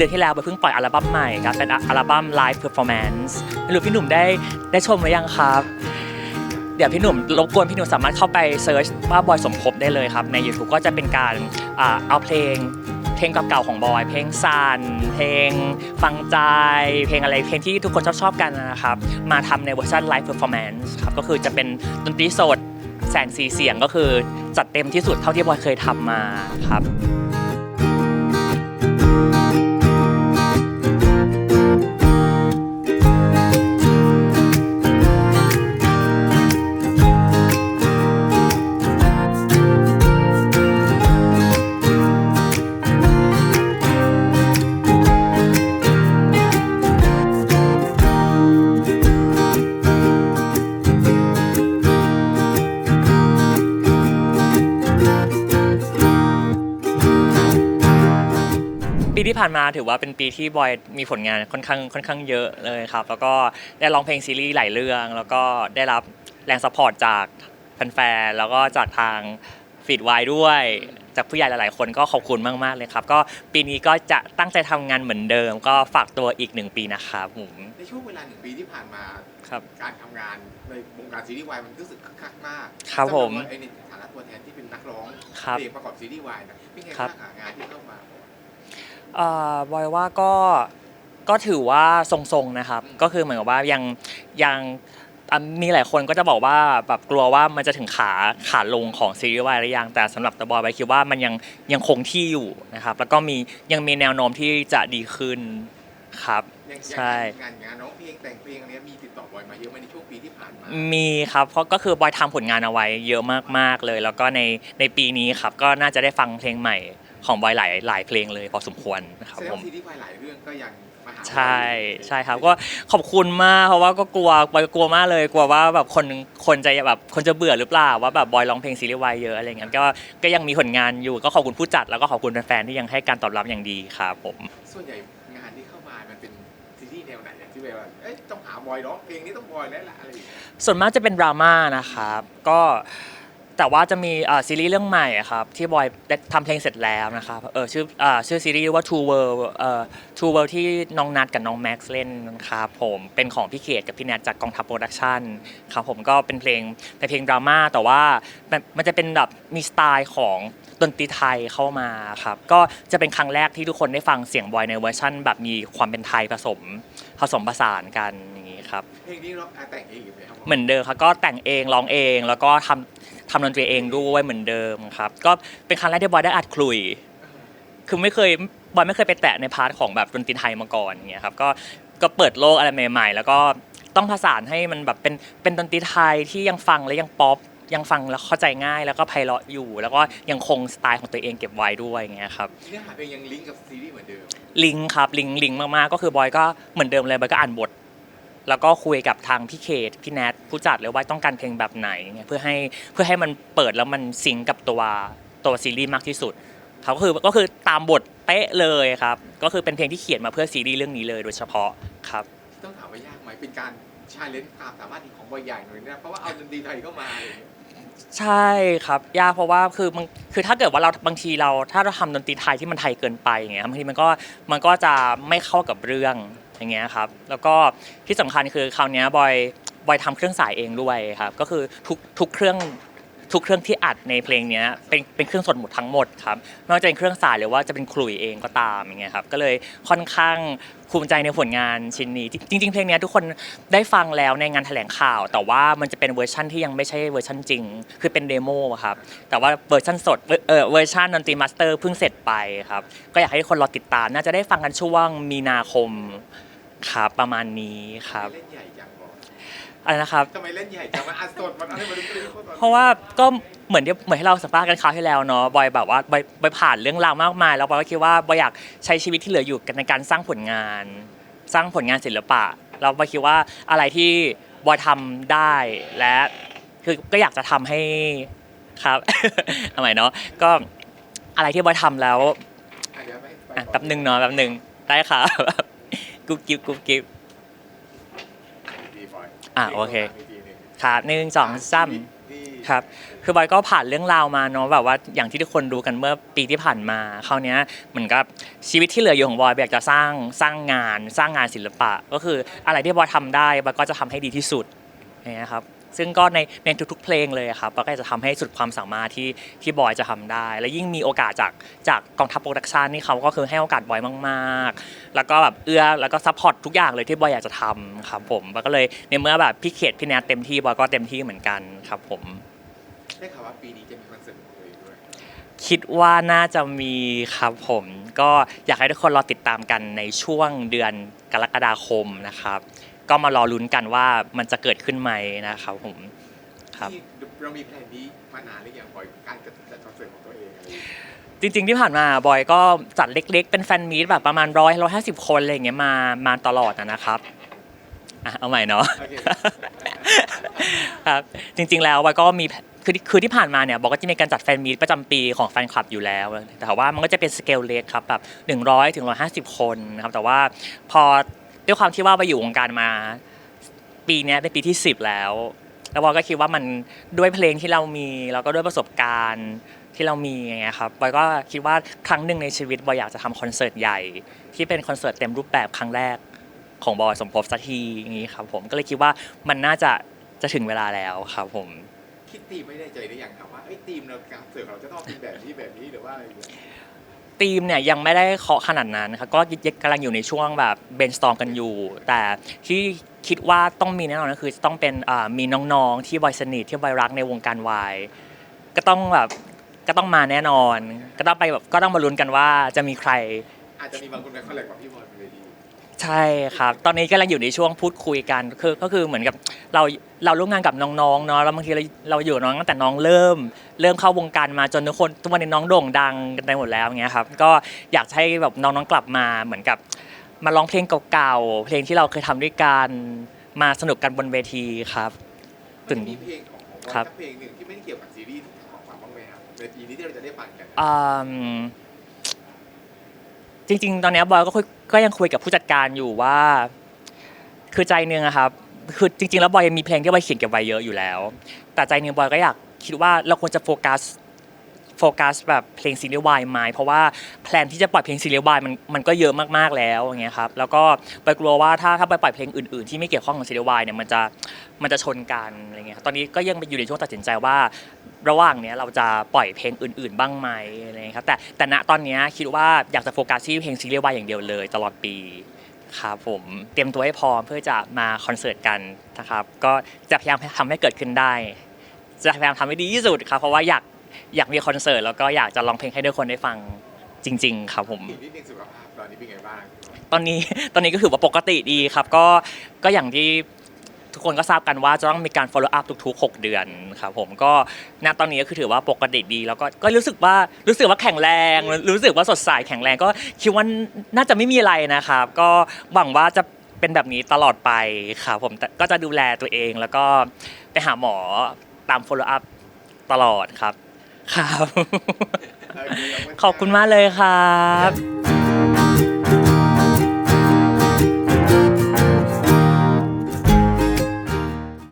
ดือนที่แล้วไปเพิ่งปล่อยอัลบั้มใหม่ครับเป็นอัลบั้ม Live Performance ไม่รู้พี่หนุ่มได้ได้ชมหรือยังครับ เดี๋ยวพี่หนุ่มรบกวนพี่หนุ่มสามารถเข้าไปเซิร์ชว่าบอยสมภพได้เลยครับ ใน YouTube ก็จะเป็นการเอาเพลงเพลงเก่าๆของบอย เพลงซานเพลงฟังใจ เพลงอะไรเพลงที่ทุกคนชอบชอบๆกันนะครับ มาทำในเวอร์ชัน Live Performance ครับก็คือจะเป็นดนตรีสดแสงสีเสียงก็คือจัดเต็มที่สุดเท่าที่บอยเคยทำมาครับ ปีที่ผ่านมาถือว่าเป็นปีที่บอยมีผลงานค่อนข้างค่อนข้างเยอะเลยครับ แล้วก็ได้ร้องเพลงซีรีส์หลายเรื่อง แล้วก็ได้รับแรงสปอร์ตจากแฟนๆแล้วก็จากทางฟีดไวด้วย จากผู้ใหญ่หลายๆ คนก็ขอบคุณมากๆเลยครับ ก็ปีนี้ก็จะตั้งใจทำงานเหมือนเดิม ก็ฝากตัวอีกหนึ่งปีนะครับผม ในช่วงเวลาหนึ่งปีที่ผ่านมา ครับ การทำงานในวงการซีรีส์วายมันรู้สึกคึกคักมากครับผมสำหไอ้ในฐานะตัวแทนที่เป็นนักร้องครับเพลงประกอบซีรีส์วายนะเป็นไงครับ บ้างหางานที่เข้ามา เอ่อบอยว่าก็ก็ถือว่าทรงๆนะครับ ก็คือเหมือนกับว่ายังยังอะมีหลายคนก็จะบอกว่าแบบกลัวว่ามันจะถึงขาขาลงของซีรีส์วายหรือยังแต่สำหรับตัวบอยบอยคิดว่ามันยังยังคงที่อยู่นะครับ แล้วก็มียังมีแนวโน้มที่จะดีขึ้นครับ อย่างใช่ งานงานน้องเพลงแต่งเพลงอะไรเนี้ยมีติดต่อบอยมาเยอะไหมในช่วงปีที่ผ่านมามีครับเพราะก็คือบอยทำผลงานเอาไว้เยอะมากๆเลย แล้วก็ในในปีนี้ครับก็น่าจะได้ฟังเพลงใหม่ ของบอยหลายหลายเพลงเลยพอสมควรนะครับแสดงผม ว่าซีรีส์วายหลายเรื่องก็ยังมาหาใช่ใช่ครับก็ขอบคุณมากเพราะว่าก็กลัวบอยกลัวมากเลยกลัวว่าแบบคนคนจะแบบคนจะเบื่อหรือเปล่าว่าแบบบอยร้องเพลงซีรีส์วายเยอะอะไรเงี้ยก็ก็ยังมีผลงานอยู่ก็ขอบคุณผู้จัดแล้วก็ขอบคุณแฟนๆที่ยังให้การตอบรับอย่างดีครับผม ส่วนใหญ่งานที่เข้ามามันเป็นซีรีส์แนวไหนอะที่แบบว่าเอ้ยต้องหาบอยร้องเพลงนี้ต้องบอยแล้วล่ะอะไรอย่างเงี้ยส่วนมากจะเป็นดราม่านะครับ ก็ แต่ว่าจะมีอ่าซีรีส์เรื่องใหม่อะครับที่บอยได้ทำเพลงเสร็จแล้วนะครับเออชื่ออ่าชื่อซีรีส์ว่า True World เอ่อ True World ที่น้องนัดกับน้องแม็กซ์เล่นครับผมเป็นของพี่เขตกับพี่แนทจากกองทัพโปรดักชั่นครับผมก็เป็นเพลงเป็นเพลงดราม่าแต่ว่ามันมันจะเป็นแบบมีสไตล์ของดนตรีไทยเข้ามาครับก็จะเป็นครั้งแรกที่ทุกคนได้ฟังเสียงบอยในเวอร์ชั่น แบบมีความเป็นไทยผสมผสมผสานกันอย่างนี้ครับ เพลงนี้ร้องอะแต่งเองอยู่ไหมครับเหมือนเดิมครับก็แต่งเองร้องเองแล้วก็ทำ ทำดนตรีเองด้วยเหมือนเดิมครับ ก็เป็นครั้งแรกที่บอยได้อัดคลุย คือไม่เคยบอยไม่เคยไปแตะในพาร์ทของแบบดนตรีไทยมาก่อนอย่างเงี้ยครับก็ก็เปิดโลกอะไรใหม่ ๆ แล้วก็ต้องผสานให้มันแบบเป็นเป็นดนตรีไทยที่ยังฟังและยังป๊อปยังฟังแล้วเข้าใจง่ายแล้วก็ไพเราะอยู่ แล้วก็ยังคงสไตล์ของตัวเองเก็บไว้ด้วยอย่างเงี้ยครับเนื้อหาเพลงยังลิงก์กับซีรีส์เหมือนเดิมลิงก์ครับลิงก์ลิงก์มากๆก็คือบอยก็เหมือนเดิมเลยบอยก็อ่านบท แล้วก็คุยกับทางพี่เขตพี่แนทผู้จัดเลยว่าต้องการเพลงแบบไหนเงี้ยเพื่อให้เพื่อให้มันเปิดแล้วมันซิงก์กับตัวตัวซีรีส์มากที่สุดเขาก็คือก็คือตามบทเป๊ะเลยครับ ก็คือเป็นเพลงที่เขียนมาเพื่อซีรีส์เรื่องนี้เลยโดยเฉพาะครับ ต้องถามว่ายากไหมเป็นการชาเลนจ์ความสามารถของบอยใหญ่หน่อยนะเพราะว่าเอาดนตรีไทยเข้ามาอะไรอย่างเงี้ยใช่ครับยากเพราะว่าคือมันคือถ้าเกิดว่าเราบางทีเราถ้าเราทำดนตรีไทยที่มันไทยเกินไปอย่างเงี้ยบางทีมันก็มันก็จะไม่เข้ากับเรื่อง อย่างเงี้ยครับ แล้วก็ที่สำคัญคือคราวนี้บอยบอยทำเครื่องสายเองด้วยครับ ก็คือทุกทุกเครื่องทุกเครื่องที่อัดในเพลงนี้เป็นเป็นเครื่องสดหมดทั้งหมดครับไม่ว่าจะเป็นเครื่องสายหรือว่าจะเป็นขลุ่ยเองก็ตามอย่างเงี้ยครับก็เลยค่อนข้างภูมิใจในผลงานชิ้นนี้ จริง ๆ เพลงนี้ทุกคนได้ฟังแล้วในงานแถลงข่าว แต่ว่ามันจะเป็นเวอร์ชั่นที่ยังไม่ใช่เวอร์ชั่นจริง คือเป็นเดโมครับแต่ว่าเวอร์ชันสดเวอร์เอเวอร์ชันดนตรีมาสเตอร์เพิ่งเสร็จไปครับก็อยากให้ทุกคนรอติดตามน่าจะได้ฟังกันช่วงมีนาคม ครับประมาณนี้ครับเล่นใหญ่จังบอยอะไรนะครับ ทำไมเล่นใหญ่จังมันอัดสดมันอะไรมาดูดูเพราะว่าก็เหมือนที่เหมือนที่เราสัมภาษณ์กันคราวที่แล้วเนาะบอยแบบว่าบอยบอยผ่านเรื่องราวมากมาย แล้วบอยก็คิดว่าบอยอยากใช้ชีวิตที่เหลืออยู่ในการสร้างผลงาน สร้างผลงานศิลปะเราบอยคิดว่าอะไรที่บอยทำได้และคือก็อยากจะทำให้ครับ เอาใหม่เนาะก็อะไรที่บอยทำแล้วอะเดี๋ยวไปไปอะแป๊บหนึ่งเนาะแป๊บหนึ่งได้ครับ กุ๊บกิ๊บกุ๊บกิ๊บดีบอยอะโอเคมีทีหนึ่งครับหนึ่งสองสามที่ครับ คือบอยก็ผ่านเรื่องราวมาเนาะแบบว่าอย่างที่ทุกคนรู้กันเมื่อปีที่ผ่านมาคราวเนี้ยเหมือนกับชีวิตที่เหลืออยู่ของบอยอยากจะสร้างสร้างงาน สร้างงานศิลปะ ก็คืออะไรที่บอยทำได้บอยก็จะทำให้ดีที่สุดอย่างเงี้ยครับ ซึ่งก็ในในทุกๆเพลงเลยครับบอยก็จะทำให้สุดความสามารถที่ที่บอยจะทำได้ และยิ่งมีโอกาสจากจากกองทัพโปรดักชันนี่เขาก็คือให้โอกาสบอยมากๆ แล้วก็แบบเอื้อแล้วก็ซัพพอร์ตทุกอย่างเลยที่บอยอยากจะทำครับผมบอยก็เลยในเมื่อแบบพี่เขตพี่แนทเต็มที่บอยก็เต็มที่เหมือนกันครับผมได้ข่าวว่าปีนี้จะมีคอนเสิร์ตของตัวเองด้วยคิดว่าน่าจะมีครับผม ก็อยากให้ทุกคนรอติดตามกันในช่วงเดือนกรกฎาคมนะครับ ก็มารอลุ้นกันว่ามันจะเกิดขึ้นไหมนะครับผมครับที่เรามีแผนนี้มานานหรือยังบอยการจัดจัดคอนเสิร์ตของตัวเองอะไรอย่างเงี้ยจริง ๆ ที่ผ่านมาบอยก็จัดเล็ก ๆ เป็นแฟนมีตแบบประมาณร้อยร้อยห้าสิบคนอะไรอย่างเงี้ยมามาตลอดนะนะครับอะเอาใหม่เนาะ โอเค ครับจริงๆแล้วบอยก็มีคือคือที่ผ่านมาเนี่ยบอกก็จะมีการจัดแฟนมีตประจำปีของแฟนคลับอยู่แล้ว แต่ว่ามันก็จะเป็นสเกลเล็กครับแบบ100ถึง150 คนนะครับแต่ว่าพอ ด้วยความที่ว่าไปอยู่วงการมา ปีเนี้ยเป็นปีที่ 10 แล้ว แล้วบอยก็คิดว่ามันด้วยเพลงที่เรามีแล้วก็ด้วยประสบการณ์ที่เรามีอย่างเงี้ยครับบอยก็คิดว่าครั้งหนึ่งในชีวิตบอยอยากจะทำคอนเสิร์ตใหญ่ ที่เป็นคอนเสิร์ตเต็มรูปแบบครั้งแรกของบอยสมภพสักทีอย่างงี้ครับผมก็เลยคิดว่ามันน่าจะจะถึงเวลาแล้วครับผม คิดตีมไม่ได้ใจหรือยังครับว่าเอ้ยตีมเราการเสิร์ฟเราจะต้องเป็นแบบนี้แบบนี้หรือว่าอะไรอย่างเงี้ย ทีมเนี่ยยังไม่ได้เคาะขนาดนั้นครับก็ยังกำลังอยู่ในช่วงแบบเบนสตอมกันอยู่ แต่ที่คิดว่าต้องมีแน่นอนก็คือต้องเป็นมีน้องๆ ที่บอยสนิทที่บอยรักในวงการวายก็ต้องแบบก็ต้องมาแน่นอน ก็ต้องไปแบบก็ต้องมาลุ้นกันว่าจะมีใคร อาจจะมีบางคนไปคอลแลบกับพี่บอยบนเวที ใช่ครับตอนนี้กำลังอยู่ในช่วงพูดคุยกันคือก็คือเหมือนกับเราเราร่วมงานกับน้องๆเนาะแล้วบางทีเราเราอยู่กับน้องตั้งแต่น้องเริ่ม เริ่มเข้าวงการมาจนทุกคนทุกวันนี้น้องโด่งดังกันไปหมดแล้วอย่างเงี้ยครับก็อยากให้แบบน้องๆกลับมาเหมือนกับ มาร้องเพลงเก่าๆเพลงที่เราเคยทำด้วยกันมาสนุกกันบนเวทีครับมันจะมีเพลงของของบอยครับ สักเพลงหนึ่งที่ไม่ได้เกี่ยวกับซีรีส์ที่ออกมาบ้างไหมครับในปีนี้ที่เราจะได้ฟังกัน อืม จริง ๆ ตอนเนี้ยบอยก็คุยก็ยังคุยกับผู้จัดการอยู่ว่า คือใจหนึงอะครับคือจริง ๆ แล้วบอยยังมีเพลงที่บอยเขียนเก็บไว้เยอะอยู่แล้ว แต่ใจหนึงบอยก็อยากคิดว่าเราควรจะโฟกัส โฟกัสแบบเพลงซีรีส์วายไหมเพราะว่าแพลนที่จะปล่อยเพลงซีรีส์วายมันมันก็เยอะมากๆแล้วอย่างเงี้ยครับแล้วก็ไปกลัวว่าถ้าถ้าไปปล่อยเพลงอื่นๆ ที่ไม่เกี่ยวข้องกับซีรีส์วายเนี่ยมันจะมันจะชนกันอะไรเงี้ยครับตอนนี้ก็ยังอยู่ในช่วงตัดสินใจว่า ระหว่างเนี้ยเราจะปล่อยเพลงอื่น ๆ บ้างไหมอะไรเงี้ยครับแต่แต่ณตอนเนี้ยคิดว่าอยากจะโฟกัสที่เพลงซีรีส์วายอย่างเดียวเลยตลอดปีครับผมเตรียมตัวให้พร้อมเพื่อจะมาคอนเสิร์ตกันนะครับก็จะพยายามทำให้เกิดขึ้นได้ จะพยายามทำให้ดีที่สุดครับเพราะว่าอยาก อยากมีคอนเสิร์ตแล้วก็อยากจะร้องเพลงให้ทุกคนได้ฟังจริง ๆ ครับผม อีกนิดนึงสุขภาพตอนนี้เป็นไงบ้าง ตอนนี้ตอนนี้ก็ถือว่าปกติดีครับ ก็ก็อย่างที่ทุกคนก็ทราบกันว่าจะต้องมีการ follow up ทุกๆ 6 เดือนครับผมก็ณตอนนี้ก็คือถือว่าปกติดี แล้วก็ก็รู้สึกว่ารู้สึกว่าแข็งแรง รู้สึกว่าสดใสแข็งแรงก็คิดว่าน่าจะไม่มีอะไรนะครับ ก็หวังว่าจะเป็นแบบนี้ตลอดไปครับผมแต่ก็จะดูแลตัวเองแล้วก็ไปหาหมอตาม follow up ตลอดครับ ครับโอเคขอบคุณมากเลยครับ